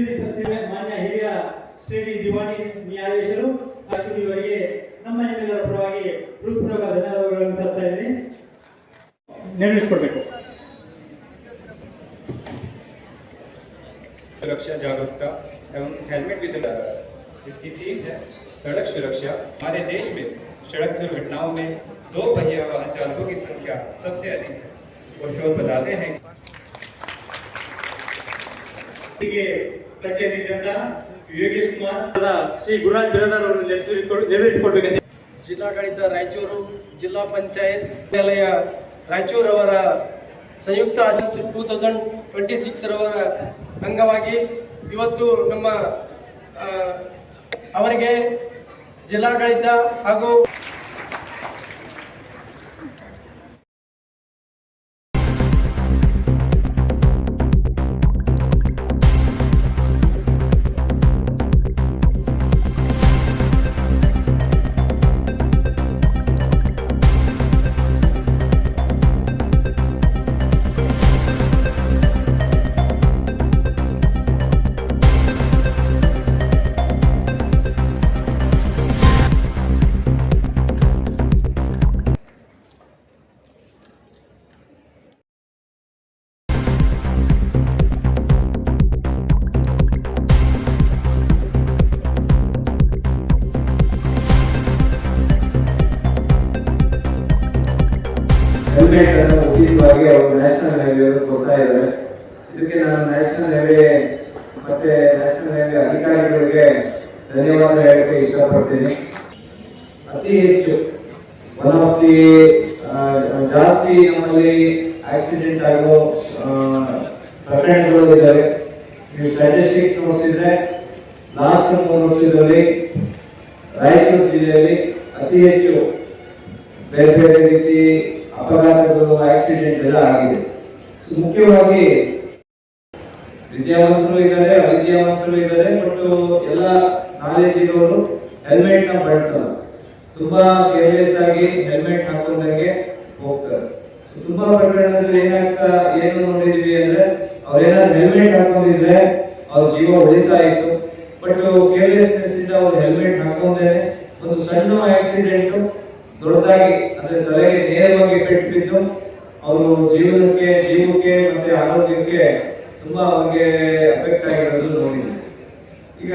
ಸಲ್ಲಿಸುತ್ತೇವೆ ಮಾನ್ಯ ಹಿರಿಯ ಶ್ರೇಣಿ ದಿವಾಣಿ ನ್ಯಾಯಾಧೀಶರು ಹಾಗೂ ಇವರಿಗೆ ನಮ್ಮ ನಿಮ್ಮೆಲ್ಲರ ಪರವಾಗಿ ಹೃತ್ಪೂರ್ವಕ ಧನ್ಯವಾದಗಳನ್ನು ತರ್ತಾ ಇದ್ದೀನಿ ನೆರವೇರಿಸಿಕೊಡ್ಬೇಕು सुरक्षा जागरूकता एवं हेलमेट विद जिसकी थीम है सड़क सुरक्षा हमारे देश में सड़क दुर्घटनाओं में दो पहिया वाहन चालकों की संख्या सबसे अधिक है और शोध बताते हैं ಹೀಗೆ ಕಚೇರಿಯಿಂದ ಯೋಗೇಶ್ ಕುಮಾರ್. ಶ್ರೀ ಗುರುರಾಜ್ ಬಿರಾದಾರ್ ಅವರು ನೆರವೇರಿಸಿಕೊಡ್- ನೆರವೇರಿಸಿಕೊಡ್ಬೇಕಂತ. ಜಿಲ್ಲಾಡಳಿತ ರಾಯಚೂರು ಜಿಲ್ಲಾ ಪಂಚಾಯತ್ ವಿದ್ಯಾಲಯ ರಾಯಚೂರು ಅವರ ಸಂಯುಕ್ತ ಆಚರಣೆ ಟೂ ತೌಸಂಡ್ ಟ್ವೆಂಟಿ ಸಿಕ್ಸ್ ರವರ ಅಂಗವಾಗಿ ಇವತ್ತು ನಮ್ಮ ಅವರಿಗೆ ಜಿಲ್ಲಾಡಳಿತ ಹಾಗೂ ಹೆಲ್ಮೆಟ್ ಅನ್ನು ಉಚಿತವಾಗಿ ಅವರು ನ್ಯಾಷನಲ್ ಹೈವೇ ಕೊಡ್ತಾ ಇದ್ದಾರೆ. ಇದಕ್ಕೆ ನಾನು ನ್ಯಾಷನಲ್ ಹೈವೇ ಮತ್ತೆ ನ್ಯಾಷನಲ್ ಹೈವೇ ಅಧಿಕಾರಿಗಳಿಗೆ ಧನ್ಯವಾದ ಹೇಳಕ್ಕೆ ಇಷ್ಟಪಡ್ತೀನಿ. ಅತಿ ಹೆಚ್ಚು ಒನ್ ಆಫ್ ದಿ ಜಾಸ್ತಿ ನಮ್ಮಲ್ಲಿ ಆಕ್ಸಿಡೆಂಟ್ ಆಗೋ ಪ್ರಕರಣಗಳು ಇದ್ದಾವೆ. ನೀವು ಸ್ಟ್ಯಾಟಿಸ್ಟಿಕ್ಸ್ ನೋಡಿಸಿದ್ರೆ ಲಾಸ್ಟ್ ಮೂರು ವರ್ಷದಲ್ಲಿ ರಾಯಚೂರು ಜಿಲ್ಲೆಯಲ್ಲಿ ಅತಿ ಹೆಚ್ಚು ಬೇರೆ ಬೇರೆ ರೀತಿ ಅಪಘಾತಗಳು ಆಕ್ಸಿಡೆಂಟ್ ಎಲ್ಲ ಆಗಿದೆ. ಮುಖ್ಯವಾಗಿ ವಿದ್ಯಾವಂತರು ಇದ್ದಾರೆ, ಅವಿದ್ಯಾವಂತರು ಇದ್ದಾರೆ ಬಟ್ ಎಲ್ಲ ನಾಲೆಜ್ ಇರೋರು ಹೆಲ್ಮೆಟ್ನ ಬಳಸಲ್ಲ ತುಂಬಾ ಕೇರ್ಲೆಸ್ ಆಗಿ ಹೆಲ್ಮೆಟ್ ಹಾಕೊಂಡಂಗೆ ಹೋಗ್ತಾರೆ. ತುಂಬಾ ಪ್ರಕರಣದಲ್ಲಿ ಏನಾಗ್ತಾ, ಏನು ನೋಡಿದ್ವಿ ಅಂದ್ರೆ, ಅವ್ರೇನಾದ್ರು ಹೆಲ್ಮೆಟ್ ಹಾಕೊಂಡಿದ್ರೆ ಅವ್ರ ಜೀವ ಉಳಿತಾ ಇತ್ತು. ಬಟ್ ಕೇರ್ಲೆಸ್ನೆಸ್ ಇಂದ ಅವ್ರು ಹೆಲ್ಮೆಟ್ ಹಾಕೊಂಡೇನೆ ಒಂದು ಸಣ್ಣ ಆಕ್ಸಿಡೆಂಟ್ ದೊಡ್ಡದಾಗಿ, ಅಂದ್ರೆ ತಲೆಗೆ ನೇರವಾಗಿ ಬಿದ್ದು ಅವರು ಜೀವನಕ್ಕೆ, ಜೀವಕ್ಕೆ ಮತ್ತೆ ಆರೋಗ್ಯಕ್ಕೆ ತುಂಬಾ ಅವ್ರಿಗೆ ಅಫೆಕ್ಟ್ ಆಗಿರೋದು ನೋಡಿದ್ವಿ ಈಗ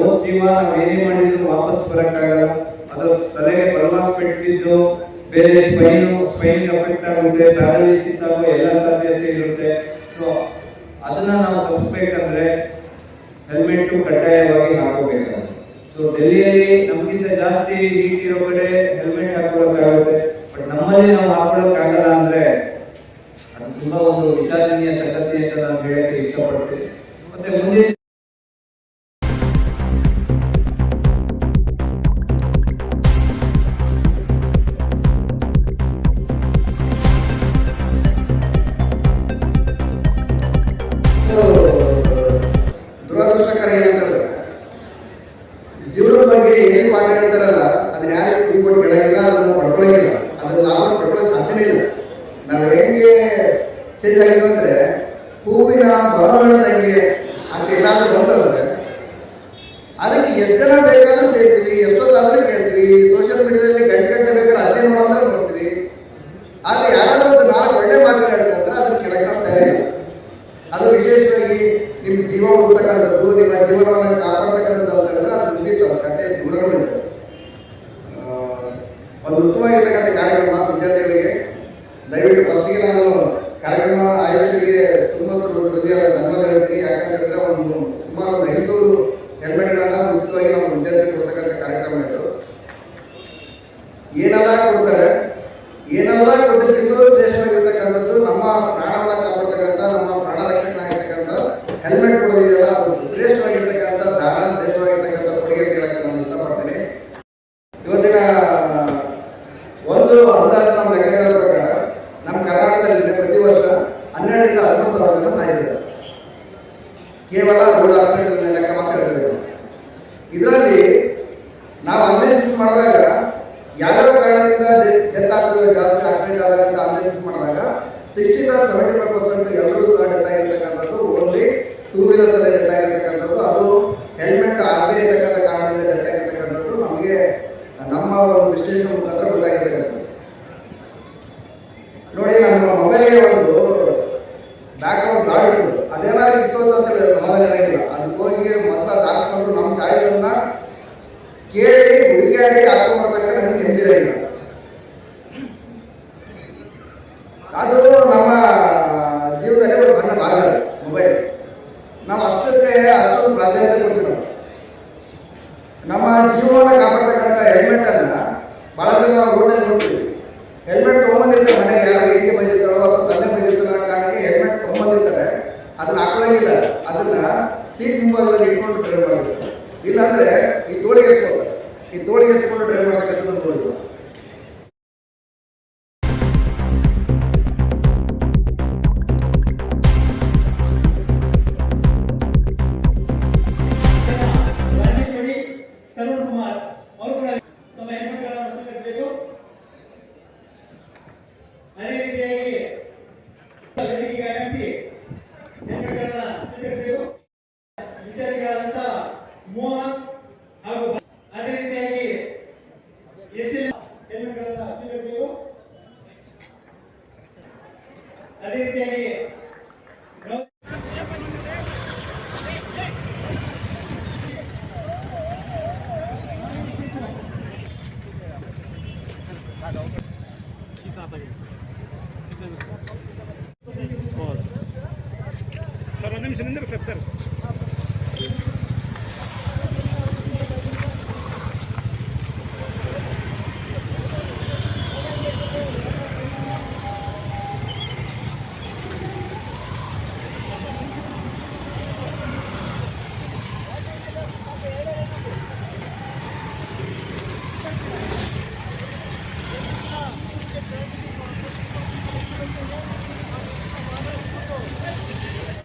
ಓದ್ತೀವ ನಾವು ಏನೇ ಮಾಡಿದ್ರು ವಾಪಸ್ ಬರಕ್ಕಾಗಲ್ಲ. ಅದು ತಲೆಗೆ ಬಲವಾಗಿ ಪೆಟ್ಟಿದ್ದು, ಬೇರೆ ಸ್ಪೈನು ಸ್ಪೈನ್ ಅಫೆಕ್ಟ್ ಆಗುತ್ತೆ ಪ್ಯಾರಾಲಿಸಿಸ್ ಆಗೋ ಎಲ್ಲ ಸಾಧ್ಯತೆ ಇರುತ್ತೆ. ಸೊ ಅದನ್ನ ನಾವು ತಪ್ಪಿಸ್ಬೇಕಂದ್ರೆ ಹೆಲ್ಮೆಟ್ ಕಡ್ಡಾಯವಾಗಿ ಸೊ ಡೆಲ್ಲಿಯಲ್ಲಿ ನಮ್ಗಿಂತ ಜಾಸ್ತಿ ನೀಟ್ ಇರೋ ಕಡೆ ಹೆಲ್ಮೆಟ್ ಹಾಕೊಳ್ಳೋಕ್ಕಾಗುತ್ತೆ. ಬಟ್ ನಮ್ಮಲ್ಲಿ ನಾವು ಹಾಕೊಳ್ಳೋಕ್ಕಾಗಲ್ಲ ಅಂದ್ರೆ ಅದು ತುಂಬಾ ಒಂದು ವಿಷಾದನೀಯ ಸಂಗತಿ ಅಂತ ನಾನು ಹೇಳಕ್ಕೆ ಇಷ್ಟಪಡ್ತೀನಿ. ಮತ್ತೆ ಮುಂದೆ ಎಷ್ಟು ಜನ ಬೇಕಾದ್ರೂ ಸೇರ್ತೀವಿ ಎಷ್ಟೊತ್ತಾದ್ರೂ ಕೇಳ್ತೀವಿ ಸೋಷಿಯಲ್ ಮೀಡಿಯಾದಲ್ಲಿ ಗಂಟೆ ಗಂಟೆ ಬೇಕಾದ್ರೆ ಅದೇ ನೋಡೋದ್ರೆ ನೋಡ್ತೀವಿ ಆದ್ರೆ ಯಾರಾದ್ರೂ ನಾಲ್ಕು ಒಳ್ಳೆ ಹೇಳ್ತಾರೆ ಅದನ್ನ ಕೆಳಗೆ ನಾವು ತಯಾರಿ ಅದು ವಿಶೇಷವಾಗಿ ನಿಮ್ಮ ಜೀವ ಉಳಿಸ್ತಕ್ಕಂಥದ್ದು ನಿಮ್ಮ ಜೀವನವನ್ನು ಕಾಪಾಡ್ತಕ್ಕಂಥದ್ದು ಅಂತ ಹೇಳಿದ್ರೆ ಅದು ಅದು ಕತೆ ಒಂದು ಉತ್ತಮವಾಗಿರ್ತಕ್ಕಂಥ ಕಾರ್ಯಕ್ರಮ ವಿದ್ಯಾರ್ಥಿಗಳಿಗೆ, ದಯವಿಟ್ಟು ಫಸ್ಟಿಗೆ ನಾನು ಕಾರ್ಯಕ್ರಮ ಆಯೋಜನೆಗೆ ತುಂಬ ಹೃದಯ ಧನ್ಯವಾದ ಹೇಳ್ತೀನಿ ಯಾಕಂತ ಹೇಳಿದ್ರೆ ಒಂದು ಸುಮಾರು ಒಂದು ಐನೂರು ಹೆಲ್ಮೆಟ್ಗಳನ್ನ ಉಚಿತವಾಗಿ ನಾವು ವಿದ್ಯಾರ್ಥಿಗಳು ಕೊಡ್ತಕ್ಕಂಥ ಕಾರ್ಯಕ್ರಮ ಇದು ಕೊಡ್ತಾರೆ ಏನೆಲ್ಲ ಕೊಟ್ಟಿದ್ರು ಶ್ರೇಷ್ಠವಾಗಿರ್ತಕ್ಕಂಥದ್ದು ನಮ್ಮ ಪ್ರಾಣವನ್ನ ಕಾಪಾಡ್ತಕ್ಕಂಥ, ನಮ್ಮ ಪ್ರಾಣ ರಕ್ಷಕನಾಗಿರ್ತಕ್ಕಂಥ ಹೆಲ್ಮೆಟ್ ಕೊಡೋದಿದೆಯಲ್ಲ ಅದು ಶ್ರೇಷ್ಠವಾಗಿರ್ತಕ್ಕಂಥ ದಾನ, ಶ್ರೇಷ್ಠವಾಗಿರ್ತಕ್ಕಂಥ ಕೊಡುಗೆ ಕೇಳಕ್ಕೆ ನಾನು ಇಷ್ಟಪಡ್ತೀನಿ ಇವತ್ತಿನ ಒಂದು ಅಂದಾಜು ನಮ್ಮ ಲೆಕ್ಕಗಳ ಪ್ರಕಾರ ನಮ್ಮ ಕರ್ನಾಟಕದಲ್ಲಿ ಪ್ರತಿ ವರ್ಷ ಹನ್ನೆರಡರಿಂದ ಹದಿನೈದು ಸಾವಿರ ಜನ ಸಾಯಿದ್ದಾರೆ ಕೇವಲ ರೋಡ್ ಆಕ್ಸಿಡೆಂಟ್ ಲೆಕ್ಕ ಮಾತ್ರ ಇದರಲ್ಲಿ ನಾವು ಅನಾಲಿಸಿಸ್ ಮಾಡಿದಾಗ ಪರ್ಸೆಂಟ್ ಒಳಗೆ ಅಂತ ಮಾಡಿದಾಗ sixty to seventy five percent ಎಲ್ಲರೂ ಸಹ ಡೆತ್ ಆಗಿರ್ತಕ್ಕಂಥದ್ದು ಓನ್ಲಿ ಟೂ ವೀಲರ್ಸ್ ಅಲ್ಲಿ ಡೆತ್ ಆಗಿರ್ತಕ್ಕಂಥದ್ದು ಅದು ಹೆಲ್ಮೆಟ್ ಆಗದೇ ಇರತಕ್ಕಂಥ ಕಾರಣದಿಂದ ಡೆತ್ ಆಗಿರ್ತಕ್ಕಂಥದ್ದು ನಮಗೆ, ನಮ್ಮ ವಿಶ್ಲೇಷಣೆ ಮುಖಾಂತರ ಗೊತ್ತಾಗಿರ್ತಕ್ಕಂಥದ್ದು. ನೋಡಿ, ನಮ್ಮ ಮೊಬೈಲ್ಗೆ ಒಂದು ಬ್ಯಾಕ್ ಒಂದು ಇತ್ತು. ಅದೇನಾದ್ರು ಇತ್ತು ಅಂತ ಸಮಾಧಾನ ಇಲ್ಲ ಅದಕ್ಕೆ ಹೋಗಿ ಮೊದಲ ದಾಟಿಸ್ಕೊಂಡು ನಮ್ಮ ಚಾಯ್ಸನ್ನ ಕೇಳಿ ಹುಡುಗಿಯಾಗಿ ಹಾಕೊಂಡ್ಬರ್ತಕ್ಕಂಥ ನಮಗೆ ಹೆಂಗಿಲ್ಲ ಇಲ್ಲ ನಾವು ಅಷ್ಟಕ್ಕೆ ಅಷ್ಟೊಂದು ಪ್ರಾಧಾನ್ಯತೆ ಕೊಡ್ತೀವಿ ನಮ್ಮ ಜೀವನ ಕಾಪಾಡ್ತಕ್ಕಂಥ ಹೆಲ್ಮೆಟ್ ಅನ್ನ ಬಹಳ ಜನ ನಾವು ರೋಡಲ್ಲಿ ನೋಡ್ತೀವಿ ಹೆಲ್ಮೆಟ್ ತೊಗೊಂಬಂದಿರ್ತಾರೆ ಮನೆಗೆ, ಯಾರು ಹೇಗೆ ಬಂದಿರ್ತಾರೋ ಅಥವಾ ತಂದೆ ಬಂದಿರ್ತಾರೋ ಕಾರಣಕ್ಕೆ ಹೆಲ್ಮೆಟ್ ತೊಗೊಂಬಂದಿರ್ತಾರೆ. ಅದನ್ನ ಇಲ್ಲ ಅದನ್ನ ಸೀಟ್ ಮುಂಭಾಗದಲ್ಲಿ ಇಟ್ಕೊಂಡು ಡ್ರೈವ್ ಮಾಡಿರ್ತಾರೆ ಇಲ್ಲಾಂದ್ರೆ ಈ ತೋಳಿಗೆ ಎಸ್ಕೊಳ್ತಾರೆ. ಈ ತೋಳಿಗೆ ಎಸ್ಕೊಂಡು ಡ್ರೈವ್ ಮಾಡ್ತಕ್ಕಂಥದ್ದು ನೋಡಿದ್ವಿ Entendeu? ಸರ್ ಒಂದು ನಿಮಿಷ ನಿಂದ್ರಿ ಸರ್ ಸರ್